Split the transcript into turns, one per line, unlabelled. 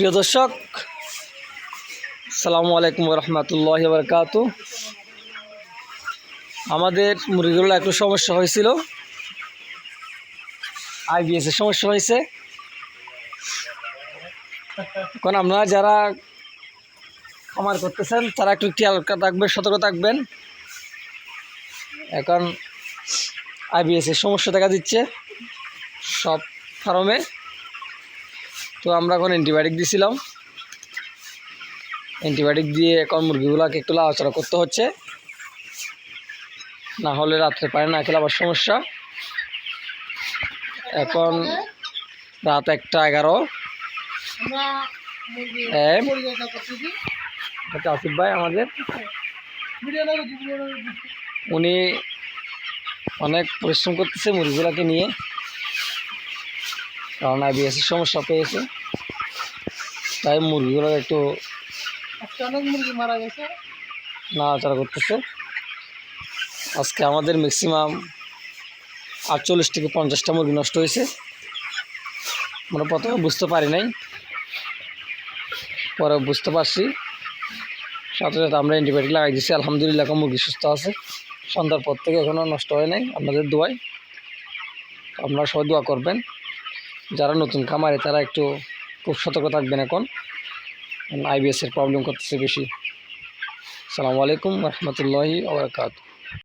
প্রিয় দর্শক সালামু আলাইকুম রহমতুল্লাহ বরকাত আমাদের মুরগিগুলো একটু সমস্যা হয়েছিল। আইবিএসের সমস্যা হয়েছে। এখন আপনারা যারা খামার করতেছেন, তারা একটু খেয়াল থাকবেন সতর্ক থাকবেন। এখন আইবিএসের সমস্যা দেখা দিচ্ছে সব ফার্মে। তো আমরা এখন অ্যান্টিবায়োটিক দিয়েছিলাম অ্যান্টিবায়োটিক দিয়ে এখন মুরগিগুলোকে একটু লাড়াচাড়া করতে হচ্ছে। না হলে রাত্রে পারে না খেলে আবার সমস্যা। এখন রাত একটা এগারো। আসিফ ভাই আমাদের। উনি অনেক পরিশ্রম করতেছে মুরগিগুলোকে নিয়ে। কারণ আইবিএসের সমস্যা পেয়েছে। তাই মুরগিগুলো একটু
অনেক মুরগি মারা গেছে।
নাড়াচাড়া করতেছে। আজকে আমাদের ম্যাক্সিমাম আটচল্লিশ থেকে পঞ্চাশটা মুরগি নষ্ট হয়েছে। আমরা প্রথমে বুঝতে পারি নাই। পরে বুঝতে পারছি। সাথে সাথে আমরা অ্যান্টিবায়োটিক লাগাই দিচ্ছি আলহামদুলিল্লাহ এখন মুরগি সুস্থ আছে। সন্ধ্যার পর থেকে এখনও নষ্ট হয় নাই। আপনাদের দোয়ায়। আপনারা সবাই দোয়া করবেন। যারা নতুন কামারে তারা একটু খুব সতর্ক থাকবেন এখন। আইবিএসের প্রবলেম করতেছে বেশি। আসসালামু আলাইকুম রহমতুল্লাহি আবরকাত